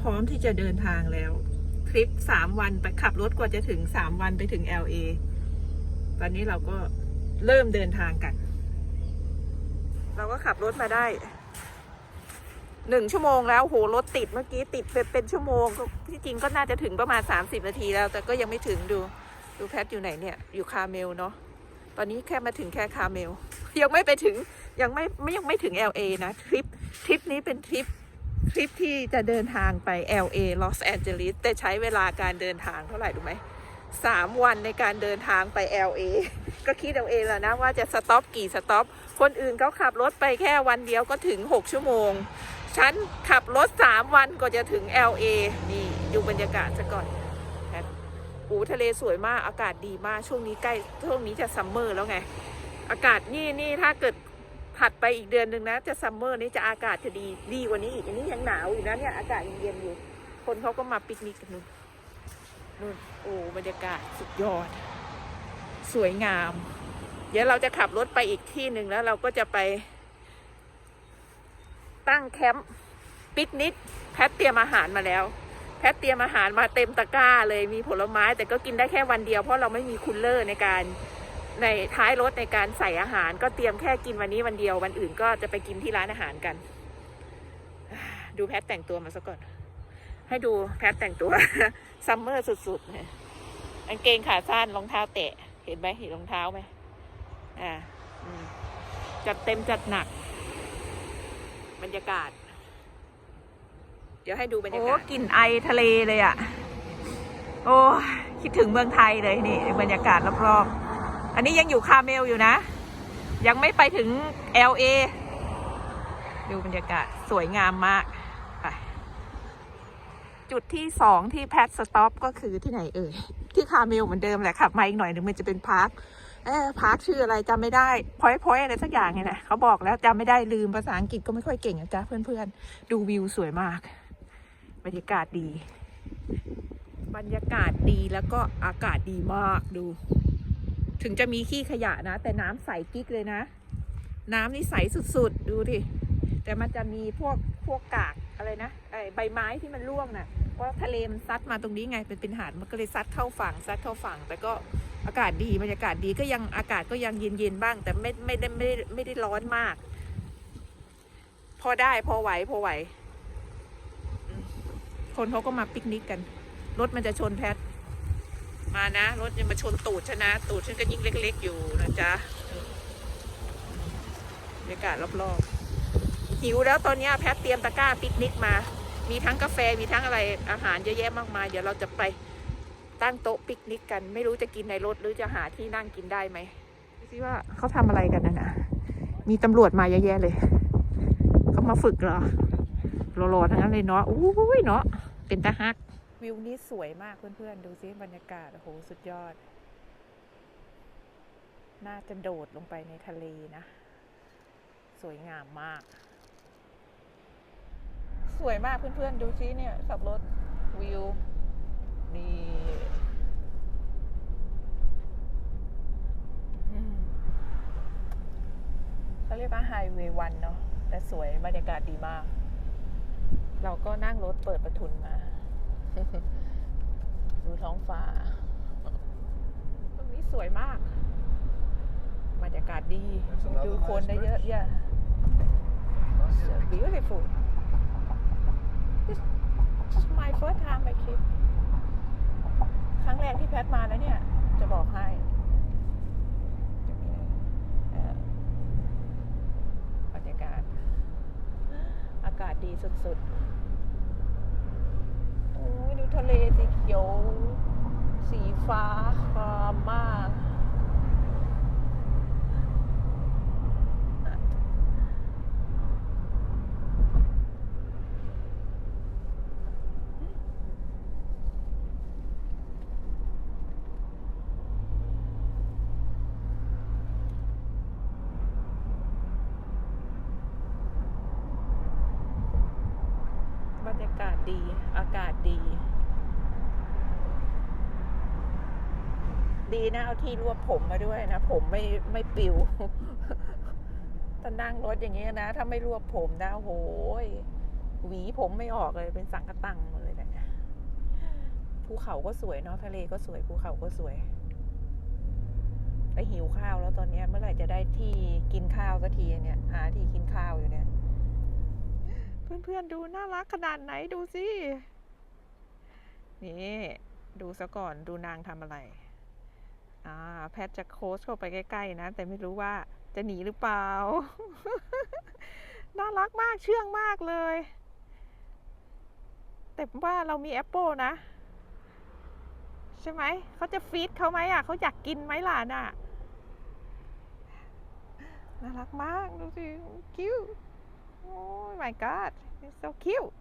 พร้อมที่จะเดินทางแล้ว ทริปสามวันไปขับรถกว่าจะถึงสามวันไปถึง LA ตอนนี้เราก็เริ่มเดินทางกัน เราก็ขับรถมาได้หนึ่งชั่วโมงแล้วโหรถติดเมื่อกี้ติดเป็นชั่วโมงก็ที่จริงก็น่าจะถึงประมาณสามสิบนาทีแล้ว แต่ก็ยังไม่ถึงดูดูแพทอยู่ไหนเนี่ย อยู่คาเมลเนาะตอนนี้แค่มาถึงแค่คาเมล ยังไม่ไปถึงยังไม่ไม่ยังไม่ถึง LA นะทริปทริปนี้เป็นทริป ทริปที่จะเดินทางไป LA ลอสแอนเจลิสแต่ใช้เวลาการเดินทางเท่าไหร่รู้ไหมสามวันในการเดินทางไป LA ก็คิดเอาเองแหละนะว่าจะสต็อปกี่สต็อป คนอื่นเขาขับรถไปแค่วันเดียวก็ถึง 6 ชั่วโมง ฉันขับรถ 3 วันก็จะถึง LA นี่ดูบรรยากาศซะก่อนโอ้ทะเลสวยมากอากาศดีมากช่วงนี้ใกล้ช่วงนี้จะซัมเมอร์แล้วไง อากาศนี่นี่ถ้าเกิด ถัดไปอีกเดือนหนึ่งนะ จะซัมเมอร์นี้จะอากาศจะดีดีกว่านี้อีกอันนี้ยังหนาวอยู่นะเนี่ยอากาศยังเย็นอยู่ คนเขาก็มาปิกนิกกันนู่นนู่นโอ้บรรยากาศสุดยอด สวยงาม เดี๋ยวเราจะขับรถไปอีกที่หนึ่งแล้วเราก็จะไป ตั้งแคมป์ปิกนิกแพทเตรียมอาหารมาแล้ว แพทเตรียมอาหารมาเต็มตะกร้าเลยมีผลไม้แต่ก็กินได้แค่วันเดียวเพราะเราไม่มีคูลเลอร์ในการ ในท้ายรถในการใส่อาหารก็เตรียมแค่กินวันนี้วันเดียว วันอื่นก็จะไปกินที่ร้านอาหารกัน ดูแพทแต่งตัวมาซะก่อน ให้ดูแพทแต่งตัวซัมเมอร์สุดๆนะกางเกงขาสั้นรองเท้าแตะ เห็นไหมเห็นรองเท้าไหมอ่าจัดเต็มจัดหนัก บรรยากาศ เดี๋ยวให้ดูบรรยากาศกลิ่นไอทะเลเลยอะ โอ้คิดถึงเมืองไทยเลยนี่ บรรยากาศรอบๆ อันนี้ยังอยู่คาเมลอยู่นะ ยังไม่ไปถึง LA ดูบรรยากาศสวยงามมากไปจุดที่สองที่แพทสต็อปก็คือที่ไหนเอ่ย ที่คาเมลเหมือนเดิมแหละขับมาอีกหน่อยหนึ่งมันจะเป็นพาร์คเออพาร์คชื่ออะไรจำไม่ได้พอยพอยอะไรสักอย่างไงนะเขาบอกแล้วจำไม่ได้ลืมภาษาอังกฤษก็ไม่ค่อยเก่งนะจ๊ะเพื่อนๆ ดูวิวสวยมาก บรรยากาศดี บรรยากาศดีแล้วก็อากาศดีมากดู ถึงจะมีขี้ขยะนะ แต่น้ำใสกิ๊กเลยนะ น้ำนี่ใสสุดๆ ดูดิ แต่มันจะมีพวกพวกกากอะไรนะไอใบไม้ที่มันร่วงน่ะเพราะทะเลมันซัดมาตรงนี้ไงเป็นเป็นหาดมันก็เลยซัดเข้าฝั่งซัดเข้าฝั่ง แต่ก็อากาศดีบรรยากาศดีก็ยังอากาศก็ยังเย็นๆบ้าง แต่ไม่ไม่ได้ไม่ได้ไม่ได้ร้อนมาก พอได้พอไหวพอไหว คนเขาก็มาปิกนิกกัน รถมันจะชนแพท มานะ รถยังมาชนตูดฉันนะ ตูดฉันก็ยิ่งเล็ก ๆ อยู่นะจ๊ะบรรยากาศรอบๆ หิวแล้วตอนนี้แพทเตรียมตะกร้าปิกนิกมา มีทั้งกาแฟมีทั้งอะไรอาหารเยอะแยะมากมาย เดี๋ยวเราจะไปตั้งโต๊ะปิกนิกกัน ไม่รู้จะกินในรถหรือจะหาที่นั่งกินได้ไหมดูสิว่าเขาทำอะไรกันนะนะมีตำรวจมาเยอะแยะเลย เขามาฝึกเหรอรอๆทั้งนั้นเลยเนาะอุ้ยเนาะเป็นตาฮัก วิวนี้สวยมากเพื่อนๆ ดูซิบรรยากาศ โอ้โห สุดยอด น่าจะโดดลงไปในทะเลนะ สวยงามมาก สวยมากเพื่อนๆ ดูซิเนี่ยขับรถวิว นี่เขาเรียกว่าไฮเวย์วันเนาะแต่สวยบรรยากาศดีมาก เราก็นั่งรถเปิดประทุนมา ดูท้องฟ้าตรงนี้สวยมากบรรยากาศดี ดูคนได้เยอะแยะ So beautiful This is my first time by trip ครั้งแรกที่แพทมาแล้วเนี่ย จะบอกให้เอ่อบรรยากาศ อากาศดีสุดๆโอ้ยดู ทะเลสีเขียว สีฟ้าครามมาก บรรยากาศดี อากาศดี ดีนะเอาที่รวบผมมาด้วยนะ ผมไม่ไม่ปิวถ้านั่งรถอย่างเงี้ยนะ ถ้าไม่รวบผมนะโอ้โหยหวีผมไม่ออกเลยเป็นสังกะตังหมดเลยเนี่ยภูเขาก็สวยเนาะทะเลก็สวยภูเขาก็สวยแต่หิวข้าวแล้วตอนเนี้ยเมื่อไหร่จะได้ที่กินข้าวสักทีเนี่ยหาที่กินข้าวอยู่เนี่ย เพื่อนๆดูน่ารักขนาดไหนดูสินี่ ดูซะก่อนดูนางทำอะไร แพทจะโค้ชเข้าไปใกล้ๆนะ แต่ไม่รู้ว่าจะหนีหรือเปล่า น่ารักมากเชื่องมากเลย แต่ว่าเรามีแอปเปิลนะ ใช่ไหม เขาจะฟีดเขาไหมอะ เขาอยากกินไหมล่ะน่ะ น่ารักมาก ดูสิ คิ้ว โอ้ย my god it's so cute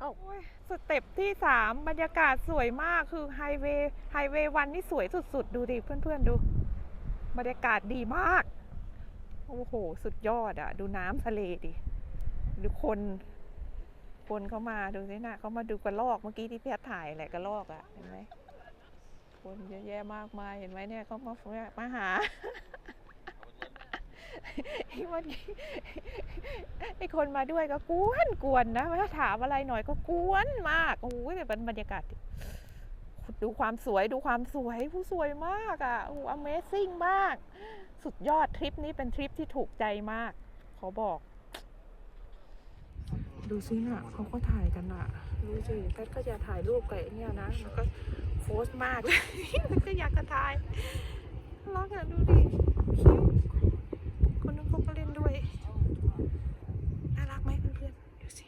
โอ้ยสเต็ปที่สามบรรยากาศสวยมากคือไฮเวย์ไฮเวย์วันนี่สวยสุดๆ ดูดิเพื่อนๆดู บรรยากาศดีมาก โอ้โห สุดยอดอะดูน้ำทะเลดิ ดูคน คนเขามาดูสินะเขามาดูกระลอกเมื่อกี้ที่พี่แพทถ่ายแหละกระลอกอะเห็นไหมคนเยอะแยะมากมายเห็นไหมเนี่ยเขามามาหา ไอ้วันนี้ไอ้คนมาด้วยก็กวนกวนนะถ้าถามอะไรหน่อยก็กวนมากโอ้ยแต่บรรยากาศดูความสวยดูความสวยผู้สวยมากอะโอ้ Amazing มาก สุดยอดทริปนี้เป็นทริปที่ถูกใจมาก ขอบอก ดูซิน่ะเขาก็ถ่ายกันอะดูสิแพทก็จะถ่ายรูปกับไอ้เนี่ยนะแล้วก็โพสต์มากเลยมันก็อยากจะถ่ายรักอะดูดิคิ้ว พวกก็เล่นด้วย น่ารักไหมเพื่อนๆดูสิ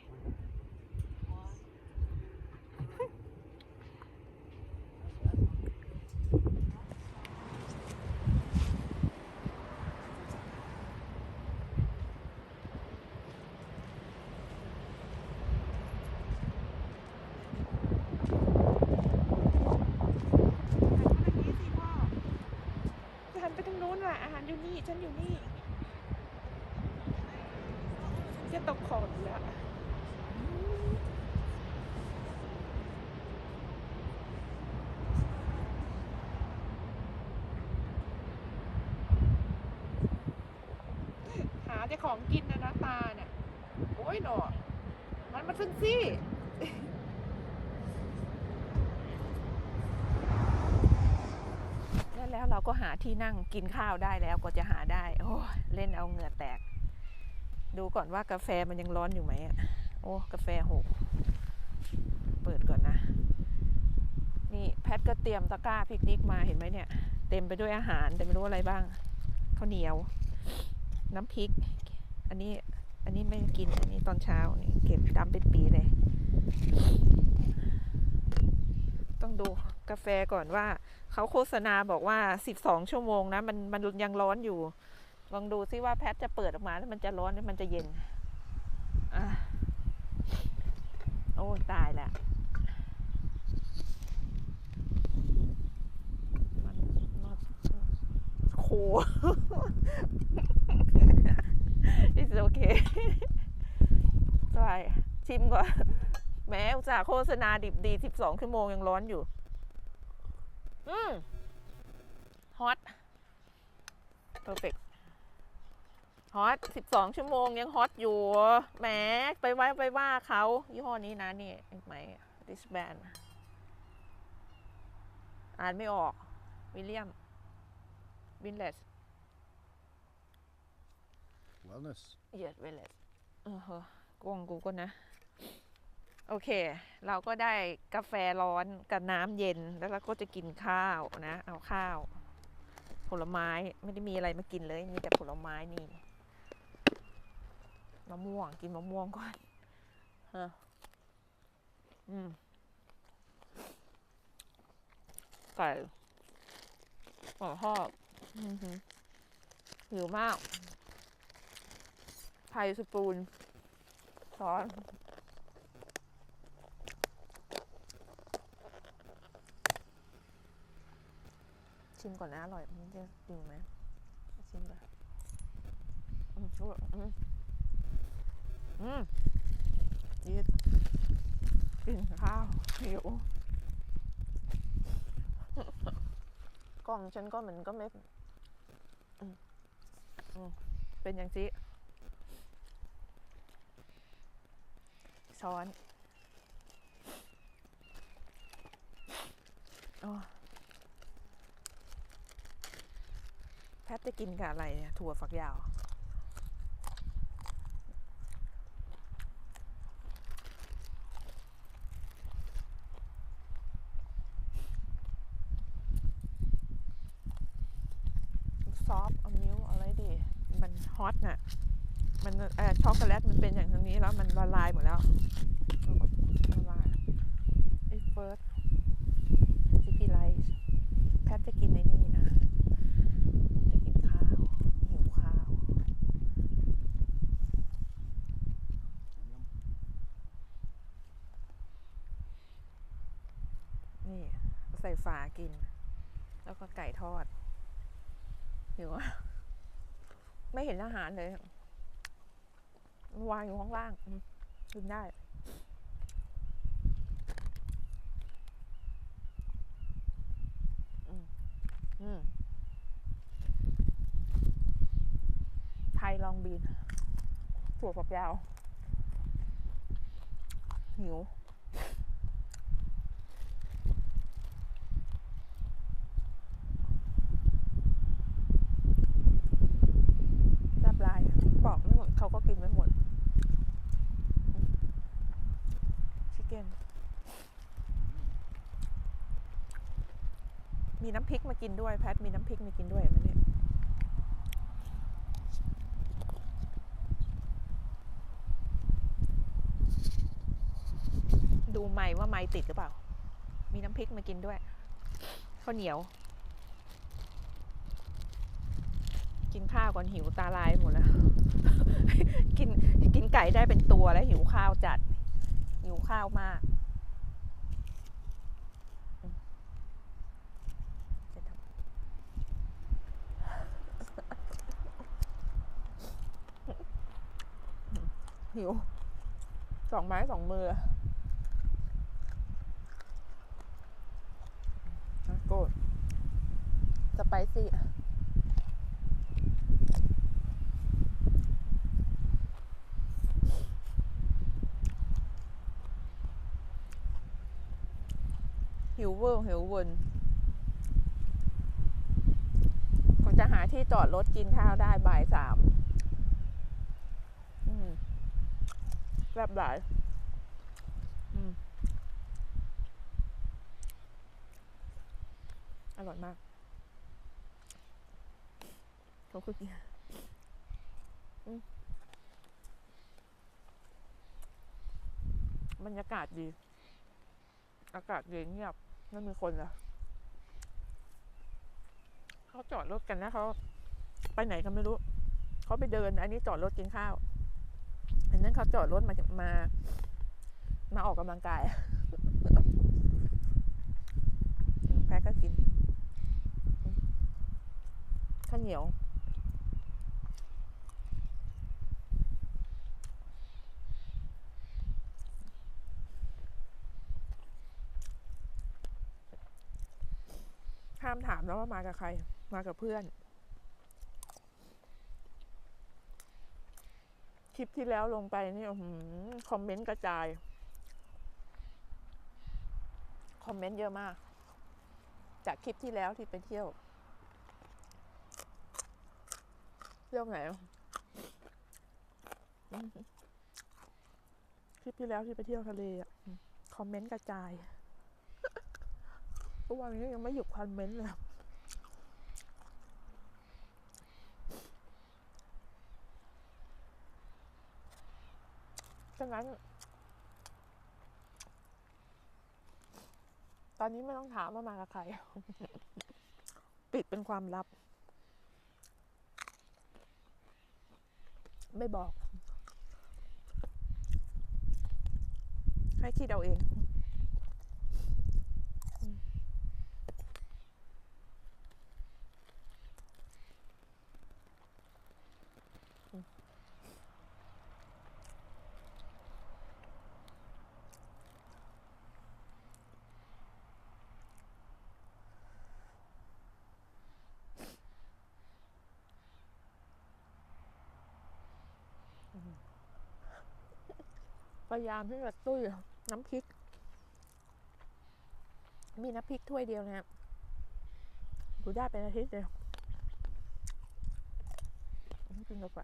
หันไปทางนู้นว่ะอาหารอยู่นี่ ฉันอยู่นี่ฉันจะตกขอบอยู่แล้วหา แต่ของกินนะนะตาเนี่ยโอ้ยหนอมันมาซึ่งซี่แล้วแล้วเราก็หาที่นั่งกินข้าวได้แล้วก็จะหาได้ โอ้เล่นเอาเหงื่อแตก ดูก่อนว่ากาแฟมันยังร้อนอยู่ไหมอะโอ้กาแฟหกเปิดก่อนนะ นี่แพทก็เตรียมตะกร้าพิกนิกมาเห็นไหมเนี่ย เต็มไปด้วยอาหารแต่ไม่รู้อะไรบ้างข้าวเหนียว น้ำพริก อันนี้ อันนี้ไม่กิน อันนี้ตอนเช้านี่เก็บดำเป็นปีเลย ต้องดูกาแฟก่อนว่า เขาโฆษณาบอกว่า 12 ชั่วโมงนะ มันมันยังร้อนอยู่ ลองดูซิว่าแพทจะเปิดออกมาแล้วมันจะร้อนหรือมันจะเย็นอะโอ้ตายละมันมันโค it's okay ใช่ชิมก่อนแม้อุตส่าห์โฆษณาดิบดี 12 ชั่วโมงยังร้อนอยู่ อืมฮอต perfect ฮอต 12 ชั่วโมงยังฮอตอยู่ แหม ไปไว้ไปว่าเขายี่ห้อนี้นะนี่เห็ไหม this band อ่านไม่ออก วิลเลียม วินเลส Wellness. เย s เวลเลสเออฮะกวงกูก็นะ โอเค เราก็ได้กาแฟร้อนกับน้ำเย็นแล้วเราก็จะกินข้าวนะ เอาข้าว ผลไม้ไม่ได้มีอะไรมากินเลย มีแต่ผลไม้นี่มะม่วงกินมะม่วงก่อนฮะอืมไก่หัวทอดอือหือหิวมาก ไทยสปูนช้อนชิมก่อนนะ อร่อย มันจะจริงไหมชิมก่อนอืมอร่อยอืมอืมยืดกินข้าวหิวกล้องฉันก็มันก็ไม่เป็นอย่างจี ช้อนอแพทจะกินกับอะไรเนี่ยถั่วฝักยาว ซอฟเอามิ้วอะไรดี มันฮอตน่ะมันเอ่อ ช็อกโกแลตมันเป็นอย่างนี้แล้วมันละลายหมดแล้วละลายไอ้เฟิร์สซิกี้ไลท์แพทจะกินในนี่นะจะกินข้าวหิวข้าวนี่ใส่ฝากิน แล้วก็ไก่ทอดหิวอะไม่เห็นอาหารเลย วางอยู่ข้างล่างอืมกินได้ไทยลองบีนถั่วฝักยาวหิว รับลาย บอกไม่หมดเขาก็กินไม่หมดชิค เก้นมีน้ำพริกมากินด้วย แพทมีน้ำพริกมากินด้วยมันเนี่ยดูไม้ว่าไม้ติดหรือเปล่า มีน้ำพริกมากินด้วย ข้าวเหนียว กินข้าวก่อนหิวตาลายหมดแล้ว กินกินไก่ได้เป็นตัวแล้วหิวข้าวจัด หิวข้าวมากหิวสองไม้สองมืออะโกดสไปซี่ หิ วนก่อนจะหาที่จอดรถกินข้าวได้บ่ายสามแบบหลายอร่อยมากขาคือกินอืมบรรยากาศดี อากาศเย็นเงียบ ไม่มีคนเละเขาจอดรถกันนะเขาไปไหนกันไม่รู้ เขาไปเดิน อันนี้จอดรถกินข้าว อันนั้นเขาจอดรถมามา มาออกกำลังกายแพ้ก็กินข้าวเหนียวามถามแล้วว่ามากับใคร มากับเพื่อน คลิปที่แล้วลงไปนี่คอมเมนต์กระจาย คอมเมนต์เยอะมาก จากคลิปที่แล้วที่ไปเที่ยวเที่ยวไหนคลิปที่แล้วที่ไปเที่ยวทะเลอะคอมเมนต์กระจาย ทุกวันนี้ยังไม่หยุดคอมเมนต์เลยฉะนั้น ตอนนี้ไม่ต้องถามว่ามากับใคร ปิดเป็นความลับ ไม่บอก ให้คิดเอาเอง พยายามที่จะตุ้ยน้ำพริก มีน้ำพริกถ้วยเดียวนะครับกูได้เป็นอาทิตย์เลยไม่กินกาแฟ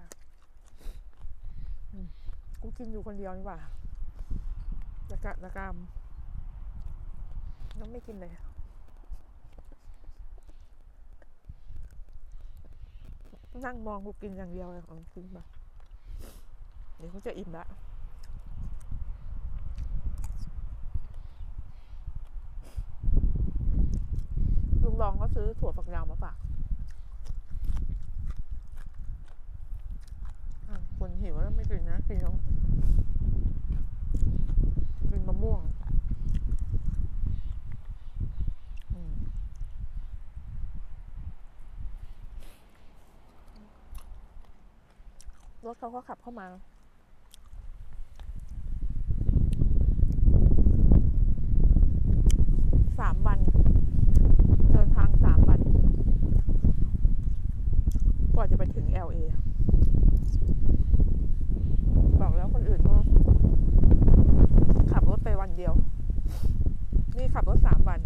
กูกินอยู่คนเดียวนี่หว่าตะกะตะกามน้องไม่กินเลยนั่งมองกูกินอย่างเดียวเลยเอากินมา เดี๋ยวเขาจะอิ่มละลุงรองก็ซื้อถั่วฝักยาวมาฝากคนหิวแล้วไม่กินนะกินน้องกินมะม่วงรถเขาก็ขับเข้ามา สามวัน เดินทางสามวัน กว่าจะไปถึง LA บอกแล้วคนอื่นเขาขับรถไปวันเดียว นี่ขับรถสามวัน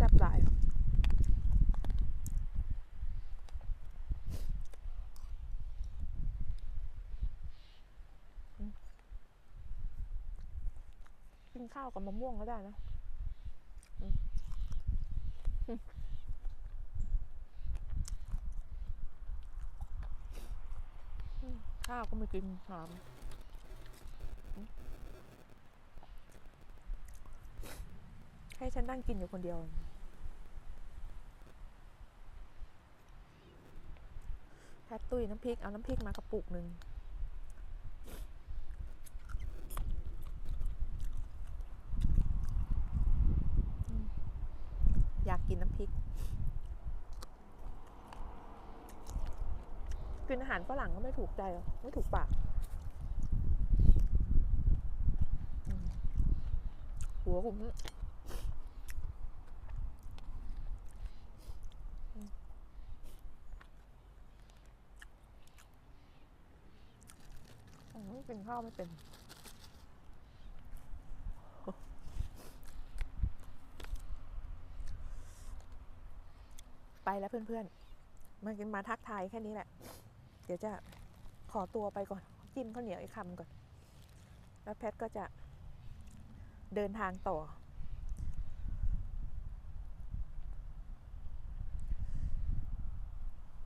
จับหลายกินข้าวกับมะม่วงก็ได้นะอืมอืมอืม ข้าวก็ไม่กินหอมให้ฉันนั่งกินอยู่คนเดียว แพทตุ้ยน้ำพริก เอาน้ำพริกมากระปุกหนึ่งอืมอยากกินน้ำพริก กินอาหารฝรั่งก็ไม่ถูกใจหรอกไม่ถูกปาก หัวผมเนี่ยอืมกินข้าวไม่เป็นไปแล้วเพื่อนๆ มากินมาทักทายแค่นี้แหละ เดี๋ยวจะขอตัวไปก่อน จิ้มข้าวเหนียวอีกคำก่อน แล้วแพทก็จะเดินทางต่อ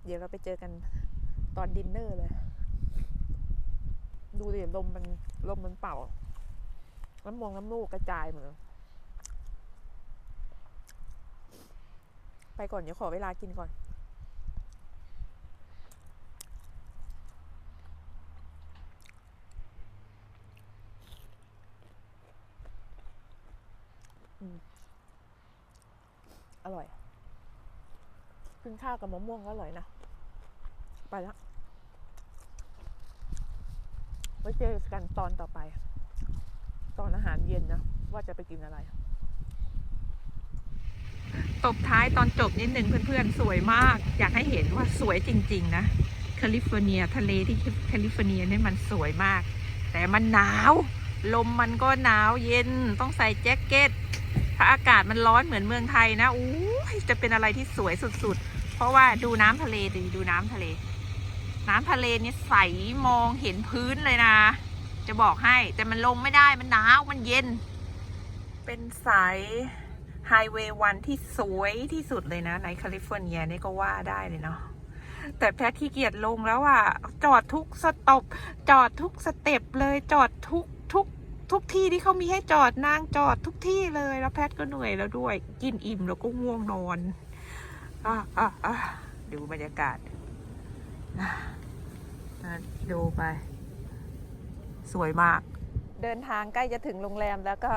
เดี๋ยวเราไปเจอกันตอนดินเนอร์เลย ดูดิลมมันลมมันเป่า น้ำมองน้ำมูกกระจายเหมดเลยไปก่อน เดี๋ยวขอเวลากินก่อน อืม อร่อย กินข้าวกับมะม่วงก็อร่อยนะ ไปแล้วไว้เจอกันตอนต่อไป ตอนอาหารเย็นนะ ว่าจะไปกินอะไร ตบท้ายตอนจบนิดหนึ่งเพื่อนๆ สวยมาก อยากให้เห็นว่าสวยจริง ๆ นะแคลิฟอร์เนียทะเลที่แคลิฟอร์เนียนี่มันสวยมาก แต่มันหนาว ลมมันก็หนาวเย็นต้องใส่แจ็คเก็ตถ้าอากาศมันร้อนเหมือนเมืองไทยนะอู้จะเป็นอะไรที่สวยสุดๆ เพราะว่าดูน้ำทะเลดิดูน้ำทะเล น้ำทะเลนี่ใสมองเห็นพื้นเลยนะ จะบอกให้แต่มันลงไม่ได้มันหนาวมันเย็น เป็นสายไฮเวย์วันที่สวยที่สุดเลยนะ ในแคลิฟอร์เนียนี่ก็ว่าได้เลยเนาะแต่แพทขี้เกียจลงแล้วอะจอดทุกสต็อปจอดทุกสเต็ปเลยจอดทุกทุกทุกที่ที่เขามีให้จอดนางจอดทุกที่เลยแล้วแพทก็เหนื่อยแล้วด้วย กินอิ่มแล้วก็ง่วงนอน อะอะอะดูบรรยากาศอะดูไป สวยมาก เดินทางใกล้จะถึงโรงแรมแล้วก็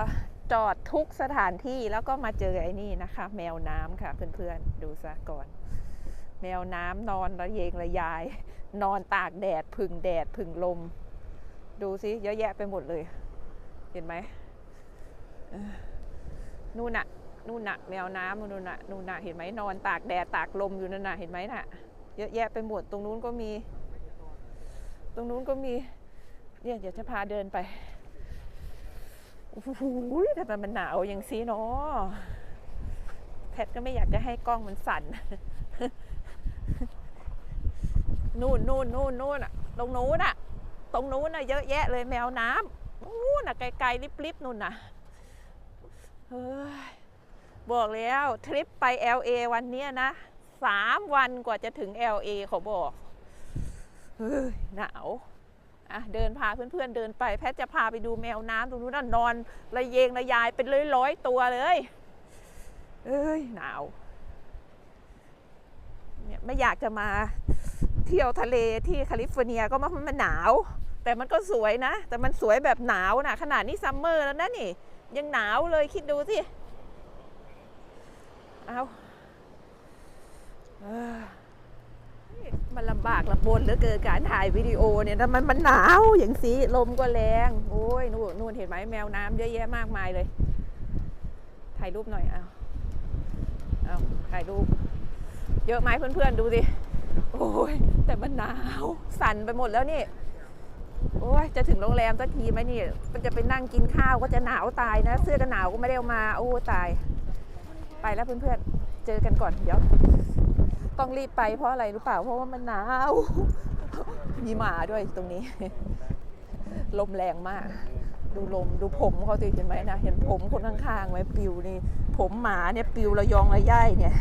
จอดทุกสถานที่แล้วก็มาเจอไอ้นี่นะคะ แมวน้ำค่ะเพื่อนๆ ดูซะก่อน แมวน้ำนอนระเยงระยาย นอนตากแดดพึ่งแดดพึ่งลม ดูสิเยอะแยะไปหมดเลย เห็นไหมนู่นอะ นู่นน่ะแมวน้ำนู่นน่ะนู่นน่ะเห็นไหมนอนตากแดดตากลมอยู่นั่นน่ะเห็นไหมน่ะ เยอะแยะไปหมดตรงนู้นก็มี ตรงนู้นก็มี เนี่ยเดี๋ยวจะพาเดินไปโอ้โหแต่มันหนาวอย่างซีเนาะแพทก็ไม่อยากจะให้กล้องมันสั่นนู่นนู่นนู่นนู่นอะตรงนู้นอะตรงนู้นน่ะเยอะแยะเลยแมวน้ำนู่นน่ะไกลๆลิบๆนู่นน่ะเฮ้ย บอกแล้วทริปไป LA วันเนี้ยนะสามวันกว่าจะถึง LA เขาบอกเฮ้ยหนาวอะเดินพาเพื่อนๆเดินไป แพทย์จะพาไปดูแมวน้ำตรงนู้นน่ะนอนระเยงระยายเป็นร้อยๆตัวเลยเอ้ยหนาวเนี่ยไม่อยากจะมาเที่ยวทะเลที่แคลิฟอร์เนียก็เพราะมันหนาว แต่มันก็สวยนะ แต่มันสวยแบบหนาวนะขนาดนี้ซัมเมอร์แล้วนะนี่ ยังหนาวเลยคิดดูสิ เอาเออมันลำบากลำบนเหลือเกินการถ่ายวิดีโอเนี่ยมันมันหนาวอย่างสีลมก็แรงโอ้ยนู่นนู่นเห็นไหมแมวน้ำเยอะแยะมากมายเลย ถ่ายรูปหน่อยเอาเอาถ่ายรูป เยอะไหมเพื่อนๆดูสิโอ้ยแต่มันหนาว สั่นไปหมดแล้วนี่โอ้ยจะถึงโรงแรมสักทีไหมนี่มันจะไปนั่งกินข้าวก็จะหนาวตายนะ เสื้อกันหนาวก็ไม่ได้เอามา โอ้ตาย ไปแล้วเพื่อนๆ เจอกันก่อนเดี๋ยว ต้องรีบไปเพราะอะไรรู้เปล่า เพราะว่ามันหนาว มีหมาด้วยตรงนี้ ลมแรงมาก ดูลมดูผมเขาตีเห็นไหมนะ เห็นผมคนข้างๆไหมปิวนี่ ผมหมาเนี่ยปิวระยองระย่ายเนี่ย